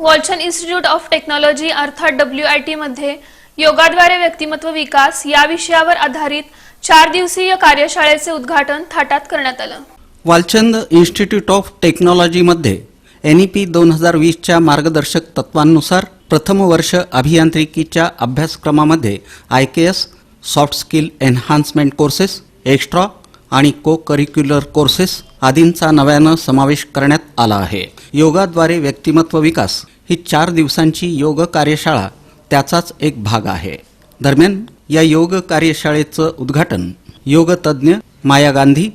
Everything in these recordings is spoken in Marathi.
वॉल्चन इन्स्टिट्यूट ऑफ टेक्नॉलॉजी अर्थात डब्ल्यू आय टीमध्ये योगाद्वारे व्यक्तिमत्व विकास या विषयावर आधारित चार दिवसीय कार्यशाळेचे उद्घाटन थाटात करण्यात आलं. वालचंद इन्स्टिट्यूट ऑफ टेक्नॉलॉजीमध्ये एन ई पी दोन हजार वीसच्या मार्गदर्शक तत्वांनुसार प्रथम वर्ष अभियांत्रिकीच्या अभ्यासक्रमामध्ये I K S soft skill enhancement courses extra आणि को करिक्युलर कोर्सेस आदींचा नव्यानं समावेश करण्यात आला आहे. योगाद्वारे व्यक्तिमत्व विकास ही चार दिवसांची योग कार्यशाळा त्याचाच एक भाग आहे. दरम्यान या योग कार्यशाळेचं उद्घाटन योगतज्ञ माया गांधी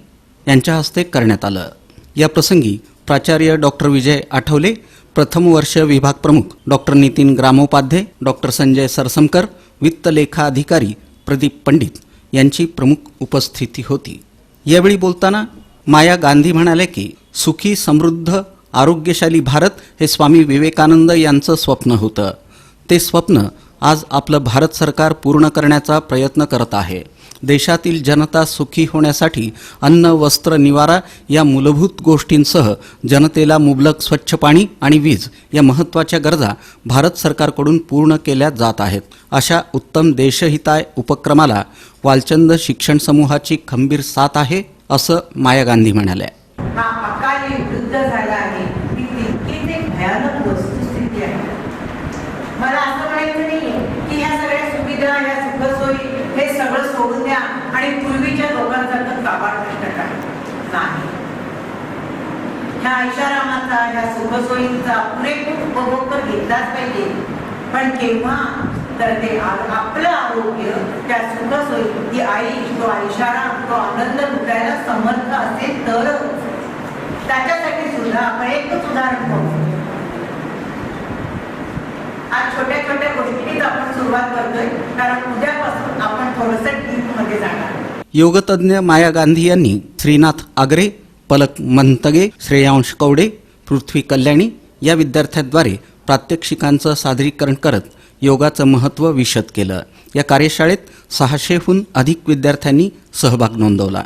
यांच्या हस्ते करण्यात आलं. या प्रसंगी प्राचार्य डॉक्टर विजय आठवले प्रथम वर्ष विभाग प्रमुख डॉक्टर नितीन ग्रामोपाध्ये डॉक्टर संजय सरसमकर वित्त लेखा अधिकारी प्रदीप पंडित यांची प्रमुख उपस्थिती होती. यावेळी बोलताना माया गांधी म्हणाल्या की सुखी समृद्ध आरोग्यशाली भारत हे स्वामी विवेकानंद यांचं स्वप्न होतं. ते स्वप्न आज आपलं भारत सरकार पूर्ण करण्याचा प्रयत्न करत आहे. देशातील जनता सुखी होण्यासाठी अन्न वस्त्र निवारा या मूलभूत गोष्टींसह जनतेला मुबलक स्वच्छ पाणी आणि वीज या महत्त्वाच्या गरजा भारत सरकारकडून पूर्ण केल्या जात आहेत. अशा उत्तम देशहिताय उपक्रमाला वालचंद शिक्षण समूहाची खंबीर साथ आहे असं माया गांधी म्हणाल्या. हा वृद्ध झाला आहे. ही तितकीच एक भयानक वस्तुस्थिती आहे. मला असं म्हणायचं नाहीये की ह्या सगळ्या सुविधा ह्या सुखसोयी हे सगळं सोडून द्या आणि पूर्वीच्या लोकांसारखं काबाड कष्ट नाही. ह्या ऐशारामाचा ह्या सुखसोयींचा पुरेपूर उपभोग तर घेतलाच पाहिजे. पण केव्हा? तर ते आपलं आरोग्य त्या सुखसोयी ती आई तो ऐशाराम तो आनंद लुटायला समर्थ असेल तरच. त्याच्यासाठी सुद्धा आपण एकच उदाहरण पाहू आज छोट्या छोट्या गोष्टीच आपण सुरुवात करतोय कारण उद्यापासून आपण थोडस डीप जाणार. योगतज्ञ माया गांधी यांनी श्रीनाथ आगरे पलक मंतगे श्रेयांश कवडे पृथ्वी कल्याणी या विद्यार्थ्यांद्वारे प्रात्यक्षिकांचं सादरीकरण करत योगाचं महत्त्व विशद केलं. या कार्यशाळेत सहाशेहून अधिक विद्यार्थ्यांनी सहभाग नोंदवला.